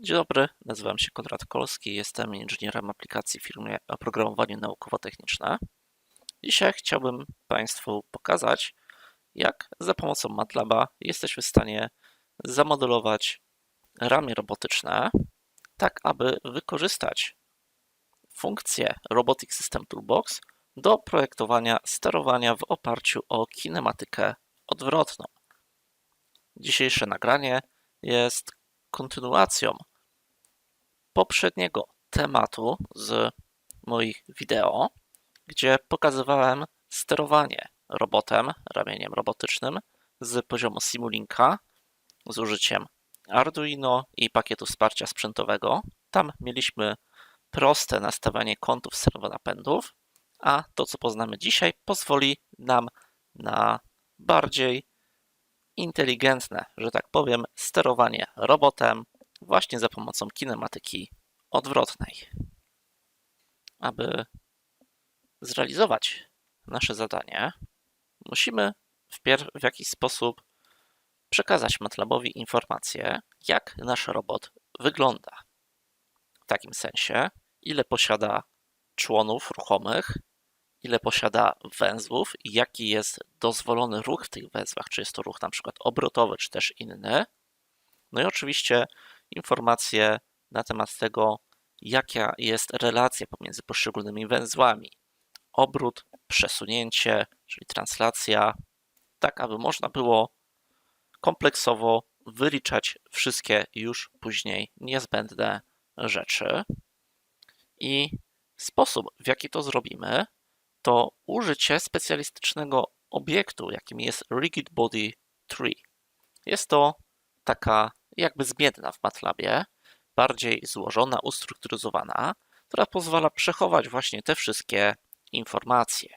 Dzień dobry, nazywam się Konrad Kolski, jestem inżynierem aplikacji w firmie Oprogramowanie Naukowo-Techniczne. Dzisiaj chciałbym Państwu pokazać, jak za pomocą MATLABa jesteśmy w stanie zamodelować ramię robotyczne, tak aby wykorzystać funkcję Robotic System Toolbox do projektowania sterowania w oparciu o kinematykę odwrotną. Dzisiejsze nagranie jest kontynuacją poprzedniego tematu z moich wideo, gdzie pokazywałem sterowanie robotem, ramieniem robotycznym z poziomu Simulinka z użyciem Arduino i pakietu wsparcia sprzętowego. Tam mieliśmy proste nastawianie kątów serwonapędów, a to, co poznamy dzisiaj, pozwoli nam na bardziej inteligentne, że tak powiem, sterowanie robotem właśnie za pomocą kinematyki odwrotnej. Aby zrealizować nasze zadanie, musimy wpierw w jakiś sposób przekazać MATLABowi informację, jak nasz robot wygląda. W takim sensie, ile posiada członów ruchomych, ile posiada węzłów i jaki jest dozwolony ruch w tych węzłach, czy jest to ruch na przykład obrotowy, czy też inny. No i oczywiście informacje na temat tego, jaka jest relacja pomiędzy poszczególnymi węzłami. Obrót, przesunięcie, czyli translacja, tak aby można było kompleksowo wyliczać wszystkie już później niezbędne rzeczy. I sposób, w jaki to zrobimy, to użycie specjalistycznego obiektu, jakim jest Rigid Body Tree. Jest to taka jakby zmienna w MATLABie, bardziej złożona, ustrukturyzowana, która pozwala przechować właśnie te wszystkie informacje.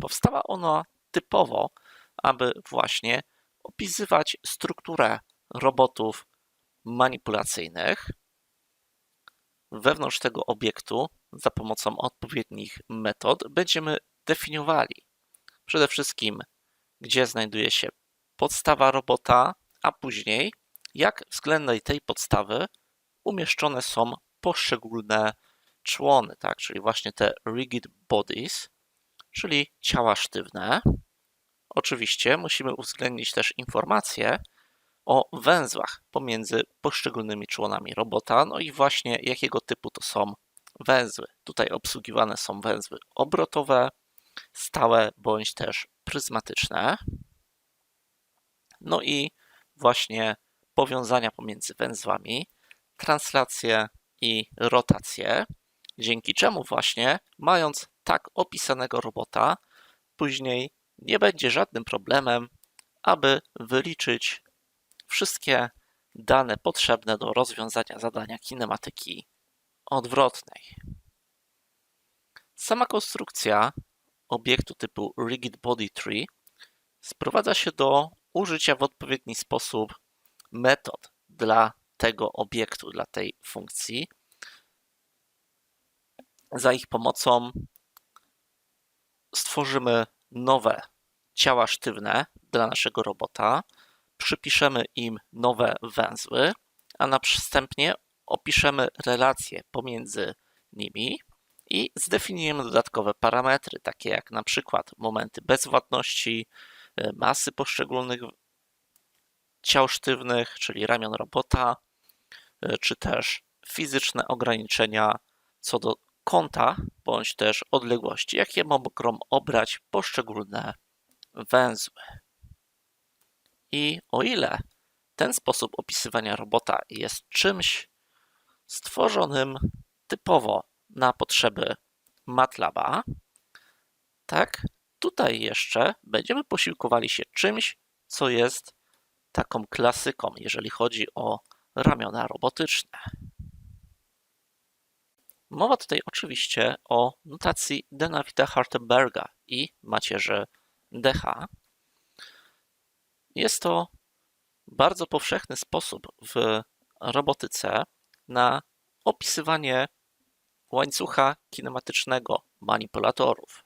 Powstała ona typowo, aby właśnie opisywać strukturę robotów manipulacyjnych. Wewnątrz tego obiektu za pomocą odpowiednich metod będziemy definiowali przede wszystkim, gdzie znajduje się podstawa robota, a później jak względem tej podstawy umieszczone są poszczególne człony, tak? czyli właśnie te rigid bodies, czyli ciała sztywne. Oczywiście musimy uwzględnić też informacje o węzłach pomiędzy poszczególnymi członami robota, no i właśnie jakiego typu to są węzły. Tutaj obsługiwane są węzły obrotowe, stałe bądź też pryzmatyczne. No i właśnie powiązania pomiędzy węzłami, translację i rotację, dzięki czemu właśnie mając tak opisanego robota, później nie będzie żadnym problemem, aby wyliczyć wszystkie dane potrzebne do rozwiązania zadania kinematyki odwrotnej. Sama konstrukcja obiektu typu Rigid Body Tree sprowadza się do użycia w odpowiedni sposób metod dla tego obiektu, dla tej funkcji. Za ich pomocą stworzymy nowe ciała sztywne dla naszego robota, przypiszemy im nowe węzły, a następnie opiszemy relacje pomiędzy nimi i zdefiniujemy dodatkowe parametry, takie jak na przykład momenty bezwładności, e, masy poszczególnych ciał sztywnych, czyli ramion robota, e, czy też fizyczne ograniczenia co do kąta bądź też odległości, jakie mogą obrać poszczególne węzły. I o ile ten sposób opisywania robota jest czymś stworzonym typowo na potrzeby MATLABa, tak tutaj jeszcze będziemy posiłkowali się czymś, co jest taką klasyką, jeżeli chodzi o ramiona robotyczne. Mowa tutaj oczywiście o notacji Denavita Hartenberga i macierzy DH. Jest to bardzo powszechny sposób w robotyce na opisywanie łańcucha kinematycznego manipulatorów.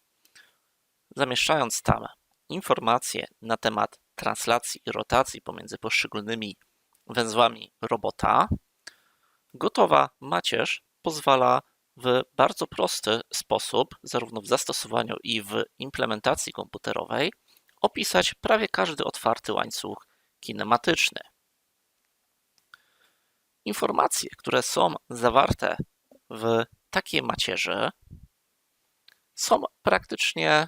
Zamieszczając tam informacje na temat translacji i rotacji pomiędzy poszczególnymi węzłami robota, gotowa macierz pozwala w bardzo prosty sposób, zarówno w zastosowaniu i w implementacji komputerowej, opisać prawie każdy otwarty łańcuch kinematyczny. Informacje, które są zawarte w takiej macierzy, są praktycznie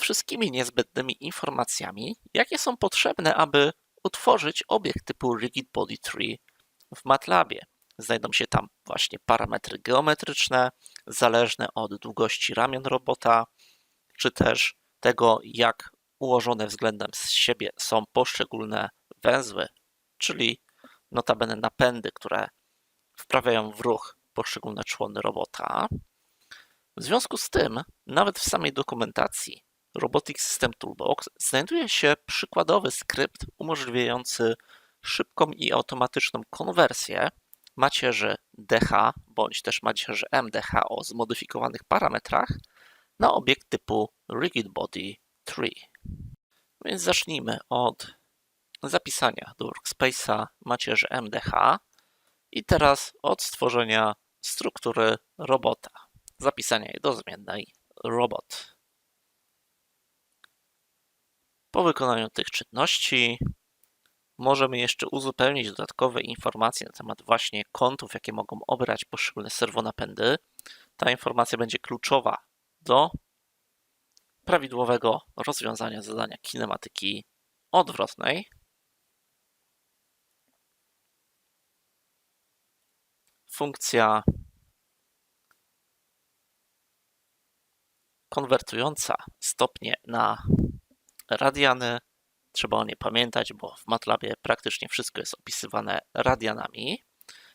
wszystkimi niezbędnymi informacjami, jakie są potrzebne, aby utworzyć obiekt typu Rigid Body Tree w MATLABie. Znajdą się tam właśnie parametry geometryczne, zależne od długości ramion robota, czy też tego, jak ułożone względem siebie są poszczególne węzły, czyli notabene napędy, które wprawiają w ruch poszczególne człony robota. W związku z tym, nawet w samej dokumentacji Robotic System Toolbox znajduje się przykładowy skrypt umożliwiający szybką i automatyczną konwersję macierzy DH bądź też macierzy MDH o zmodyfikowanych parametrach na obiekt typu Rigid Body Tree. Więc zacznijmy od zapisania do workspace'a macierzy MDH i teraz od stworzenia struktury robota. Zapisania do zmiennej robot. Po wykonaniu tych czynności możemy jeszcze uzupełnić dodatkowe informacje na temat właśnie kątów, jakie mogą obrać poszczególne serwonapędy. Ta informacja będzie kluczowa do prawidłowego rozwiązania zadania kinematyki odwrotnej. Funkcja konwertująca stopnie na radiany. Trzeba o nie pamiętać, bo w MATLABie praktycznie wszystko jest opisywane radianami.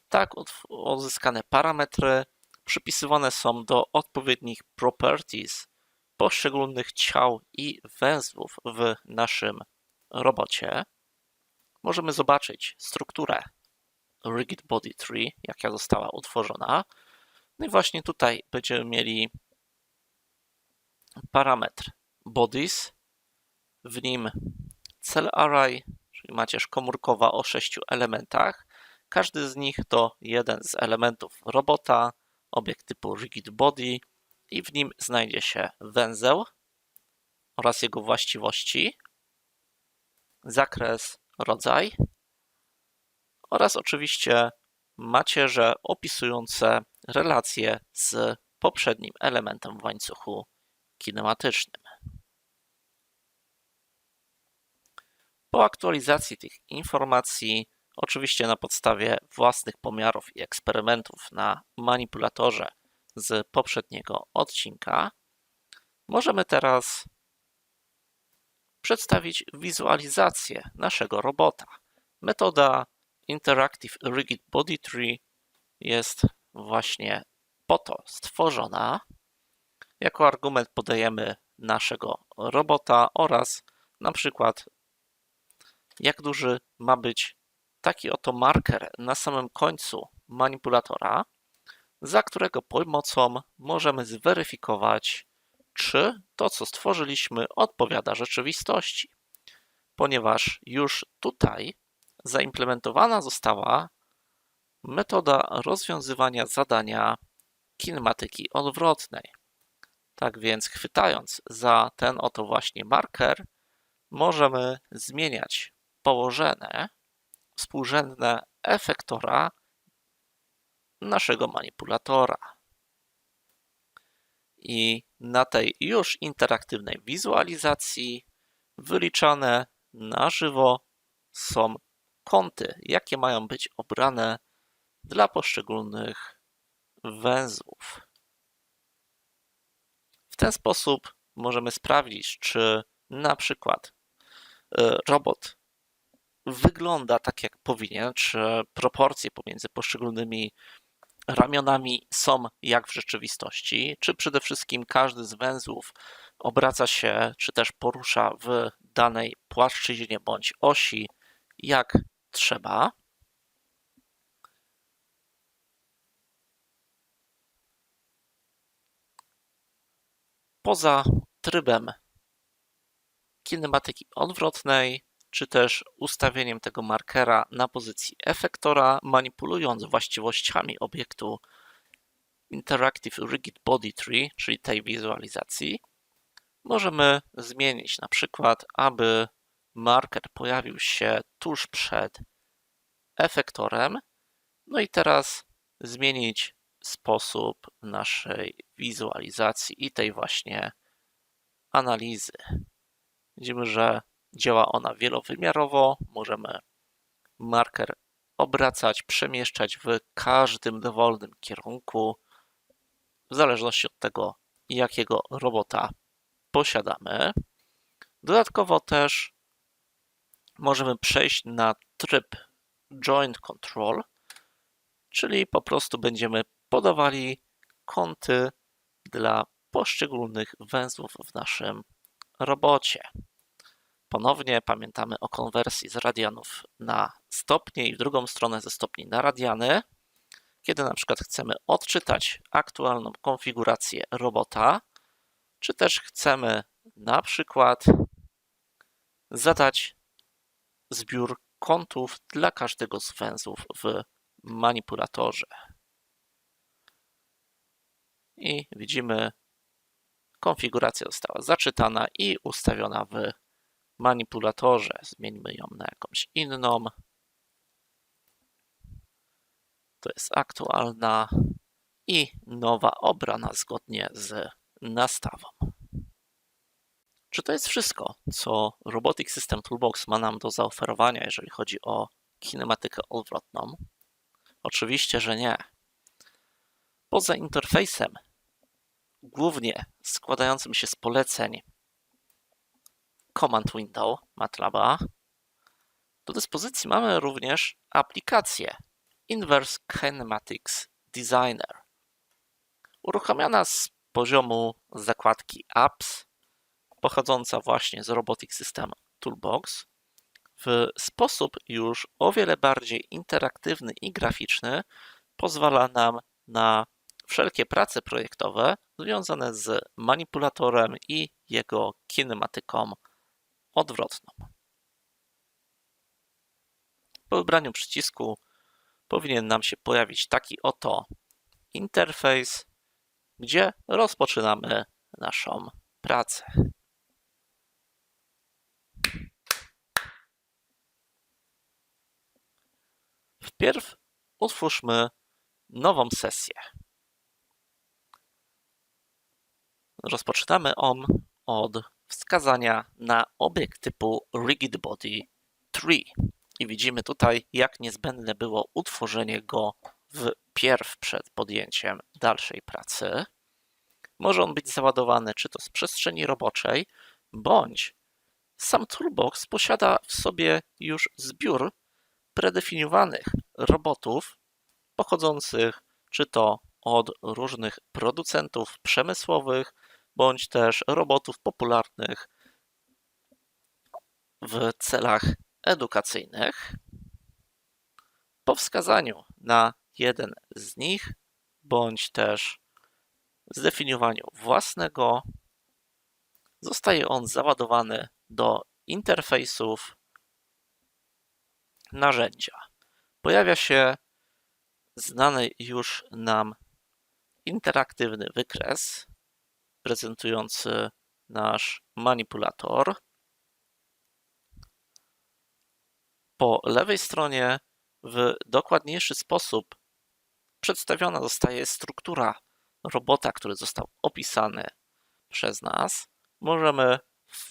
Tak, uzyskane parametry przypisywane są do odpowiednich properties poszczególnych ciał i węzłów w naszym robocie. Możemy zobaczyć strukturę Rigid Body Tree, jaka została utworzona. No i właśnie tutaj będziemy mieli parametr bodies, w nim cell array, czyli macierz komórkowa o sześciu elementach. Każdy z nich to jeden z elementów robota, obiekt typu rigid body i w nim znajdzie się węzeł oraz jego właściwości, zakres, rodzaj oraz oczywiście macierze opisujące relacje z poprzednim elementem w łańcuchu kinematycznym. Po aktualizacji tych informacji, oczywiście na podstawie własnych pomiarów i eksperymentów na manipulatorze z poprzedniego odcinka, możemy teraz przedstawić wizualizację naszego robota. Metoda Interactive Rigid Body Tree jest właśnie po to stworzona. Jako argument podajemy naszego robota oraz na przykład jak duży ma być taki oto marker na samym końcu manipulatora, za którego pomocą możemy zweryfikować, czy to, co stworzyliśmy, odpowiada rzeczywistości. Ponieważ już tutaj zaimplementowana została metoda rozwiązywania zadania kinematyki odwrotnej. Tak więc, chwytając za ten oto właśnie marker, możemy zmieniać położone współrzędne efektora naszego manipulatora. I na tej już interaktywnej wizualizacji wyliczane na żywo są kąty, jakie mają być obrane dla poszczególnych węzłów. W ten sposób możemy sprawdzić, czy na przykład e, robot wygląda tak, jak powinien, czy proporcje pomiędzy poszczególnymi ramionami są jak w rzeczywistości, czy przede wszystkim każdy z węzłów obraca się, czy też porusza w danej płaszczyźnie bądź osi jak trzeba. Poza trybem kinematyki odwrotnej czy też ustawieniem tego markera na pozycji efektora, manipulując właściwościami obiektu Interactive Rigid Body Tree, czyli tej wizualizacji, możemy zmienić na przykład, aby marker pojawił się tuż przed efektorem. No i teraz zmienić sposób naszej wizualizacji i tej właśnie analizy. Widzimy, że działa ona wielowymiarowo. Możemy marker obracać, przemieszczać w każdym dowolnym kierunku, w zależności od tego, jakiego robota posiadamy. Dodatkowo też możemy przejść na tryb Joint Control, czyli po prostu będziemy podawali kąty dla poszczególnych węzłów w naszym robocie. Ponownie pamiętamy o konwersji z radianów na stopnie i w drugą stronę ze stopni na radiany. Kiedy na przykład chcemy odczytać aktualną konfigurację robota, czy też chcemy na przykład zadać zbiór kątów dla każdego z węzłów w manipulatorze. I widzimy, konfiguracja została zaczytana i ustawiona w manipulatorze. Zmieńmy ją na jakąś inną. To jest aktualna i nowa obrana zgodnie z nastawą. Czy to jest wszystko, co Robotic System Toolbox ma nam do zaoferowania, jeżeli chodzi o kinematykę odwrotną? Oczywiście, że nie. Poza interfejsem, głównie składającym się z poleceń Command Window MATLABa, do dyspozycji mamy również aplikację Inverse Kinematics Designer. Uruchamiana z poziomu zakładki Apps, pochodząca właśnie z Robotic System Toolbox, w sposób już o wiele bardziej interaktywny i graficzny pozwala nam na wszelkie prace projektowe związane z manipulatorem i jego kinematyką odwrotną. Po wybraniu przycisku powinien nam się pojawić taki oto interfejs, gdzie rozpoczynamy naszą pracę. Wpierw utwórzmy nową sesję. Rozpoczynamy on od wskazania na obiekt typu Rigid Body Tree. I widzimy tutaj, jak niezbędne było utworzenie go wpierw przed podjęciem dalszej pracy. Może on być załadowany czy to z przestrzeni roboczej, bądź sam Toolbox posiada w sobie już zbiór predefiniowanych robotów pochodzących czy to od różnych producentów przemysłowych, bądź też robotów popularnych w celach edukacyjnych. Po wskazaniu na jeden z nich, bądź też zdefiniowaniu własnego, zostaje on załadowany do interfejsów narzędzia. Pojawia się znany już nam interaktywny wykres prezentujący nasz manipulator. Po lewej stronie w dokładniejszy sposób przedstawiona zostaje struktura robota, który został opisany przez nas. Możemy w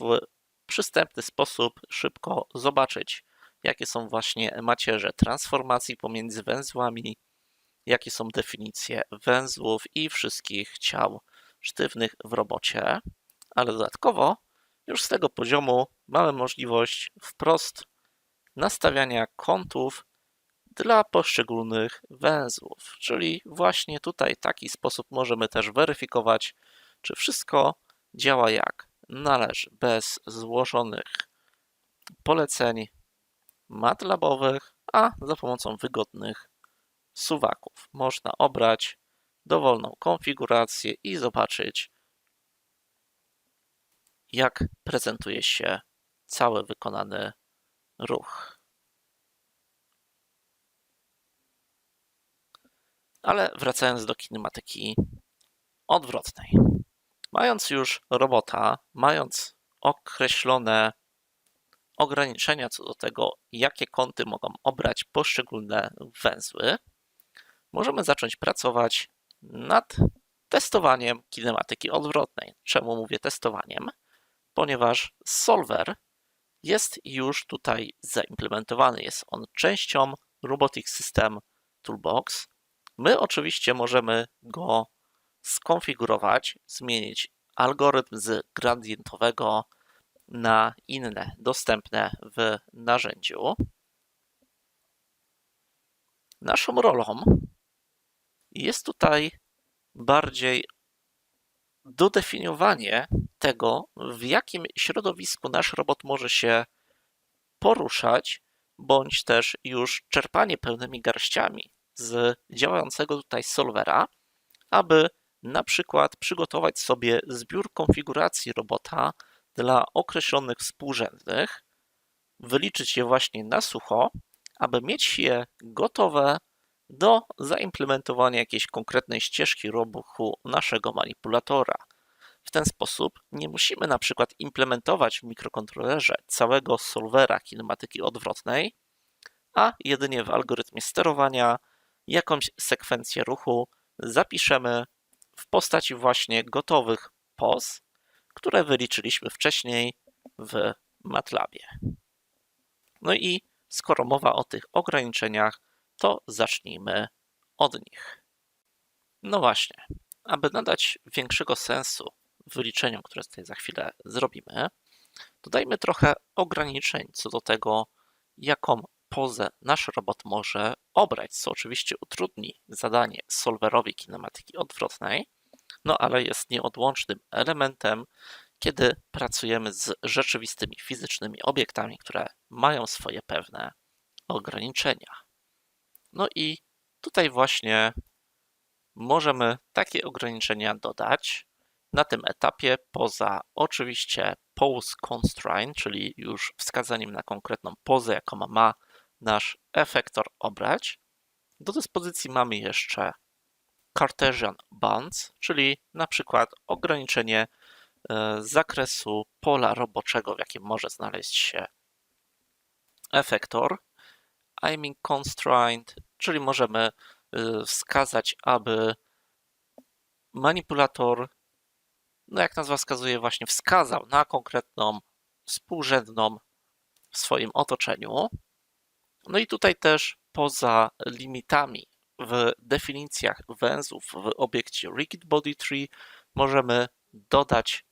przystępny sposób szybko zobaczyć, jakie są właśnie macierze transformacji pomiędzy węzłami, jakie są definicje węzłów i wszystkich ciał sztywnych w robocie, ale dodatkowo już z tego poziomu mamy możliwość wprost nastawiania kątów dla poszczególnych węzłów, czyli właśnie tutaj taki sposób możemy też weryfikować, czy wszystko działa jak należy, bez złożonych poleceń matlabowych, a za pomocą wygodnych suwaków. Można obrać dowolną konfigurację i zobaczyć, jak prezentuje się cały wykonany ruch. Ale wracając do kinematyki odwrotnej. Mając już robota, mając określone ograniczenia co do tego, jakie kąty mogą obrać poszczególne węzły, możemy zacząć pracować nad testowaniem kinematyki odwrotnej. Czemu mówię testowaniem? Ponieważ solver jest już tutaj zaimplementowany. Jest on częścią Robotic System Toolbox. My oczywiście możemy go skonfigurować, zmienić algorytm z gradientowego na inne dostępne w narzędziu. Naszą rolą jest tutaj bardziej dodefiniowanie tego, w jakim środowisku nasz robot może się poruszać, bądź też już czerpanie pełnymi garściami z działającego tutaj solvera, aby na przykład przygotować sobie zbiór konfiguracji robota dla określonych współrzędnych, wyliczyć je właśnie na sucho, aby mieć je gotowe do zaimplementowania jakiejś konkretnej ścieżki ruchu naszego manipulatora. W ten sposób nie musimy na przykład implementować w mikrokontrolerze całego solwera kinematyki odwrotnej, a jedynie w algorytmie sterowania jakąś sekwencję ruchu zapiszemy w postaci właśnie gotowych pos, które wyliczyliśmy wcześniej w MATLABie. No i skoro mowa o tych ograniczeniach, to zacznijmy od nich. No właśnie, aby nadać większego sensu wyliczeniom, które tutaj za chwilę zrobimy, dodajmy trochę ograniczeń co do tego, jaką pozę nasz robot może obrać, co oczywiście utrudni zadanie solverowi kinematyki odwrotnej, no ale jest nieodłącznym elementem, kiedy pracujemy z rzeczywistymi fizycznymi obiektami, które mają swoje pewne ograniczenia. No i tutaj właśnie możemy takie ograniczenia dodać na tym etapie, poza oczywiście pose constraint, czyli już wskazaniem na konkretną pozę, jaką ma nasz efektor obrać. Do dyspozycji mamy jeszcze Cartesian bounds, czyli na przykład ograniczenie e, zakresu pola roboczego, w jakim może znaleźć się efektor. Aiming constraint, czyli możemy y, wskazać, aby manipulator, no jak nazwa wskazuje, właśnie wskazał na konkretną współrzędną w swoim otoczeniu. No i tutaj też poza limitami w definicjach węzłów w obiekcie Rigid Body Tree możemy dodać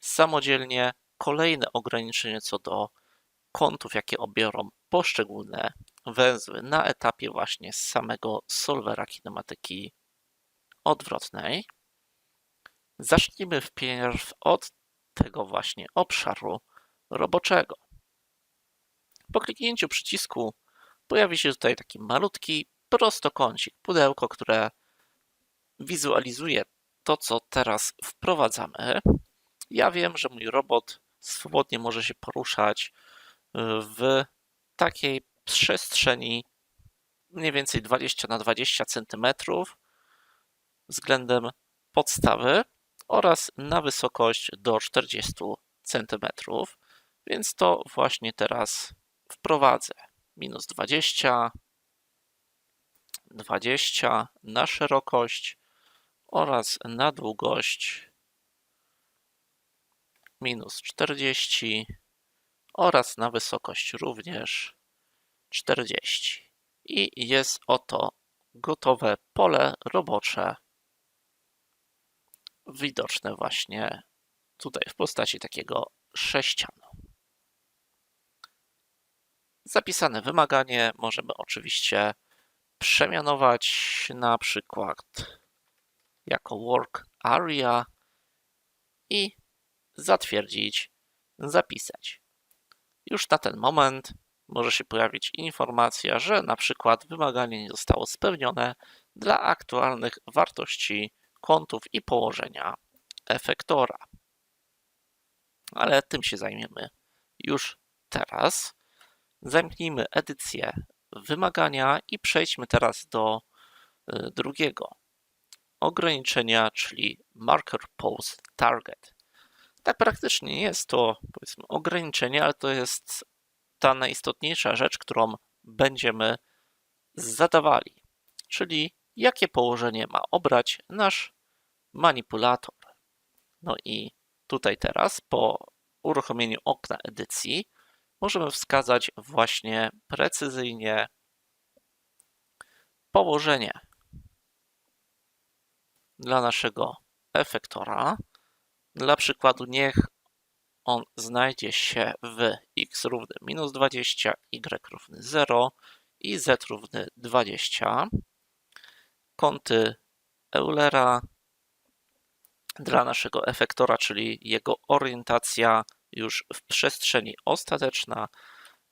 samodzielnie kolejne ograniczenie co do kątów, jakie obiorą poszczególne węzły na etapie właśnie samego solwera kinematyki odwrotnej. Zacznijmy wpierw od tego właśnie obszaru roboczego. Po kliknięciu przycisku pojawi się tutaj taki malutki prostokącik, pudełko, które wizualizuje to, co teraz wprowadzamy. Ja wiem, że mój robot swobodnie może się poruszać w takiej przestrzeni mniej więcej 20 na 20 cm względem podstawy oraz na wysokość do 40 cm. Więc to właśnie teraz wprowadzę. Minus 20, 20 na szerokość oraz na długość minus 40 oraz na wysokość również 40. I jest oto gotowe pole robocze widoczne właśnie tutaj w postaci takiego sześcianu. Zapisane wymaganie możemy oczywiście przemianować na przykład jako work area i zatwierdzić, zapisać. Już na ten moment może się pojawić informacja, że na przykład wymaganie nie zostało spełnione dla aktualnych wartości kątów i położenia efektora. Ale tym się zajmiemy już teraz. Zamknijmy edycję wymagania i przejdźmy teraz do y, drugiego ograniczenia, czyli marker pose target. Tak praktycznie nie jest to powiedzmy ograniczenie, ale to jest ta najistotniejsza rzecz, którą będziemy zadawali, czyli jakie położenie ma obrać nasz manipulator. No i tutaj teraz po uruchomieniu okna edycji możemy wskazać właśnie precyzyjnie położenie dla naszego efektora. Dla przykładu niech on znajdzie się w x równy minus 20, y równy 0 i z równy 20. Kąty Eulera dla naszego efektora, czyli jego orientacja już w przestrzeni ostateczna,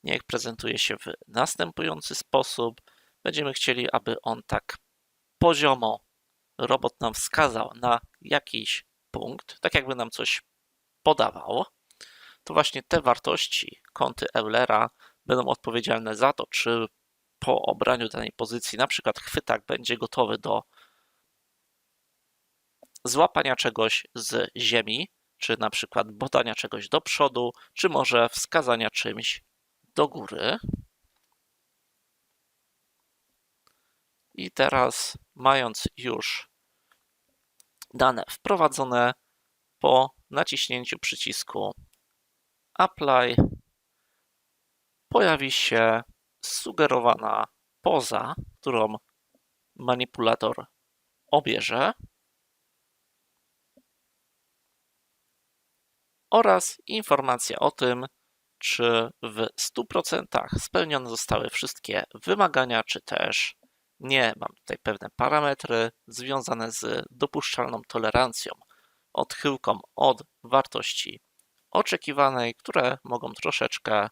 niech prezentuje się w następujący sposób. Będziemy chcieli, aby on tak poziomo robot nam wskazał na jakiś punkt, tak jakby nam coś podawał. To właśnie te wartości kąty Eulera będą odpowiedzialne za to, czy po obraniu danej pozycji, na przykład chwytak będzie gotowy do złapania czegoś z ziemi, czy na przykład bodania czegoś do przodu, czy może wskazania czymś do góry. I teraz, mając już dane wprowadzone, po naciśnięciu przycisku Apply pojawi się sugerowana poza, którą manipulator obierze. Oraz informacja o tym, czy w 100% spełnione zostały wszystkie wymagania, czy też nie. Mam tutaj pewne parametry związane z dopuszczalną tolerancją, odchyłką od wartości oczekiwanej, które mogą troszeczkę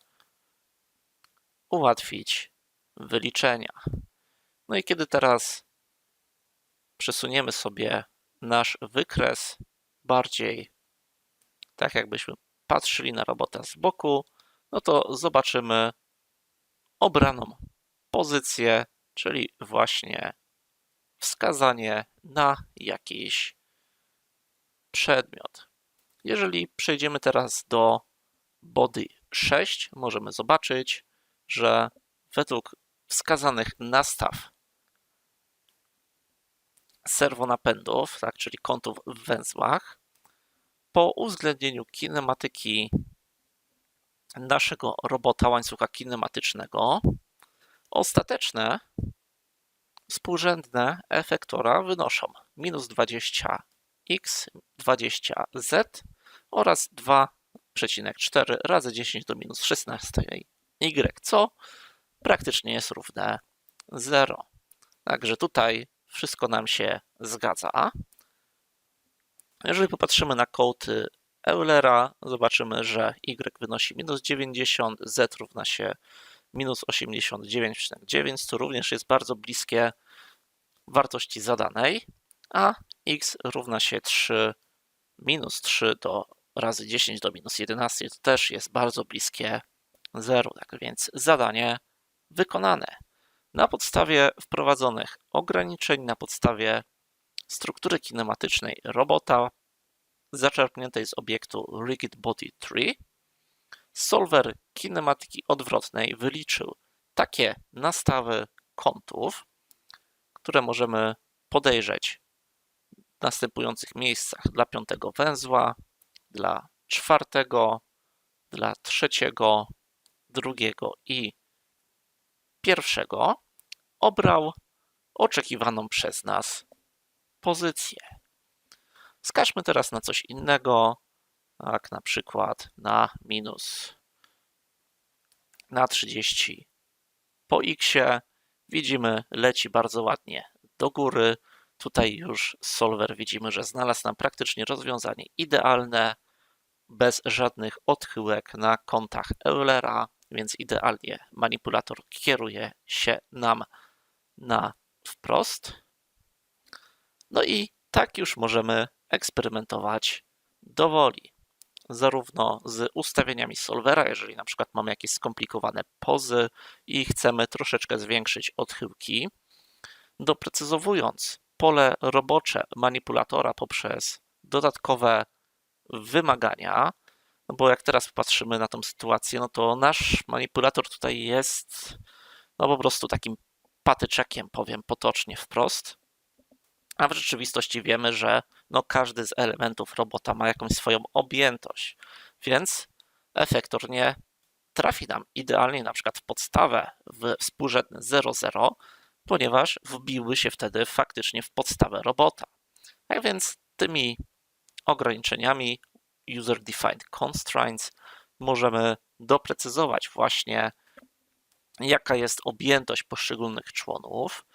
ułatwić wyliczenia. No i kiedy teraz przesuniemy sobie nasz wykres bardziej tak jakbyśmy patrzyli na robota z boku, no to zobaczymy obraną pozycję, czyli właśnie wskazanie na jakiś przedmiot. Jeżeli przejdziemy teraz do body 6, możemy zobaczyć, że według wskazanych nastaw serwonapędów, tak, czyli kątów w węzłach, po uwzględnieniu kinematyki naszego robota łańcucha kinematycznego, ostateczne współrzędne efektora wynoszą minus 20x, 20z oraz 2,4 razy 10 do minus 16 y, co praktycznie jest równe 0. Także tutaj wszystko nam się zgadza. Jeżeli popatrzymy na kod Eulera, zobaczymy, że y wynosi minus 90, z równa się minus 89,9, co również jest bardzo bliskie wartości zadanej, a x równa się 3 minus 3 do razy 10 do minus 11, to też jest bardzo bliskie 0, tak więc zadanie wykonane. Na podstawie wprowadzonych ograniczeń, na podstawie struktury kinematycznej robota zaczerpniętej z obiektu Rigid Body Tree, solver kinematyki odwrotnej wyliczył takie nastawy kątów, które możemy podejrzeć w następujących miejscach dla piątego węzła, dla czwartego, dla trzeciego, drugiego i pierwszego, obrał oczekiwaną przez nas pozycję. Wskażmy teraz na coś innego, jak na przykład na minus na 30 po x. Widzimy, leci bardzo ładnie do góry. Tutaj już solver widzimy, że znalazł nam praktycznie rozwiązanie idealne, bez żadnych odchyłek na kątach Eulera, więc idealnie manipulator kieruje się nam na wprost. No i tak już możemy eksperymentować dowoli. zarówno z ustawieniami solwera, jeżeli na przykład mamy jakieś skomplikowane pozy i chcemy troszeczkę zwiększyć odchyłki, doprecyzowując pole robocze manipulatora poprzez dodatkowe wymagania, no bo jak teraz patrzymy na tą sytuację, no to nasz manipulator tutaj jest no po prostu takim patyczekiem, powiem potocznie wprost. A w rzeczywistości wiemy, że no każdy z elementów robota ma jakąś swoją objętość, więc efektor nie trafi nam idealnie na przykład w podstawę w współrzędny 0,0, ponieważ wbiły się wtedy faktycznie w podstawę robota. Tak więc tymi ograniczeniami user-defined constraints możemy doprecyzować właśnie jaka jest objętość poszczególnych członów.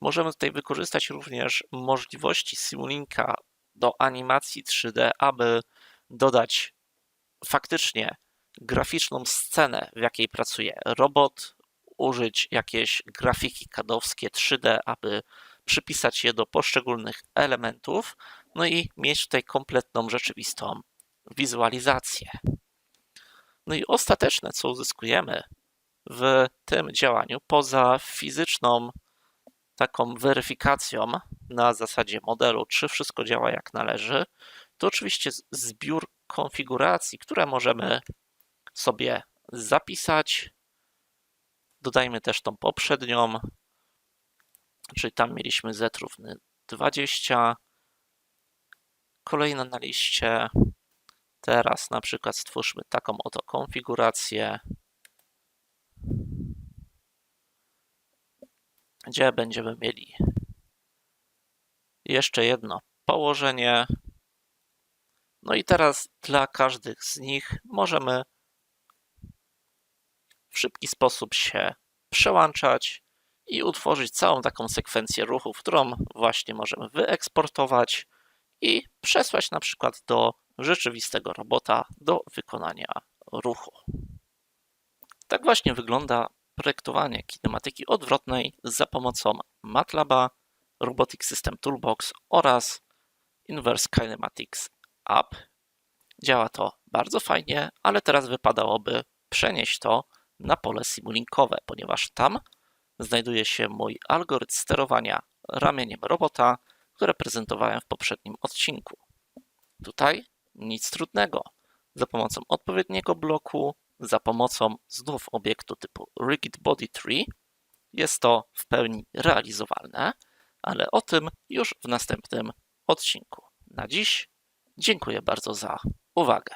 Możemy tutaj wykorzystać również możliwości Simulinka do animacji 3D, aby dodać faktycznie graficzną scenę, w jakiej pracuje robot, użyć jakieś grafiki kadowskie 3D, aby przypisać je do poszczególnych elementów, no i mieć tutaj kompletną rzeczywistą wizualizację. No i ostateczne, co uzyskujemy w tym działaniu, poza fizyczną taką weryfikacją na zasadzie modelu, czy wszystko działa jak należy, to oczywiście zbiór konfiguracji, które możemy sobie zapisać. Dodajmy też tą poprzednią, czyli tam mieliśmy z równy 20. Kolejna na liście. Teraz na przykład stwórzmy taką oto konfigurację. Gdzie będziemy mieli jeszcze jedno położenie. No i teraz dla każdych z nich możemy w szybki sposób się przełączać i utworzyć całą taką sekwencję ruchów, którą właśnie możemy wyeksportować i przesłać na przykład do rzeczywistego robota do wykonania ruchu. Tak właśnie wygląda projektowanie kinematyki odwrotnej za pomocą MATLABa, Robotic System Toolbox oraz Inverse Kinematics App. Działa to bardzo fajnie, ale teraz wypadałoby przenieść to na pole simulinkowe, ponieważ tam znajduje się mój algorytm sterowania ramieniem robota, które prezentowałem w poprzednim odcinku. Tutaj nic trudnego. Za pomocą odpowiedniego bloku za pomocą znów obiektu typu Rigid Body Tree. Jest to w pełni realizowalne, ale o tym już w następnym odcinku. Na dziś dziękuję bardzo za uwagę.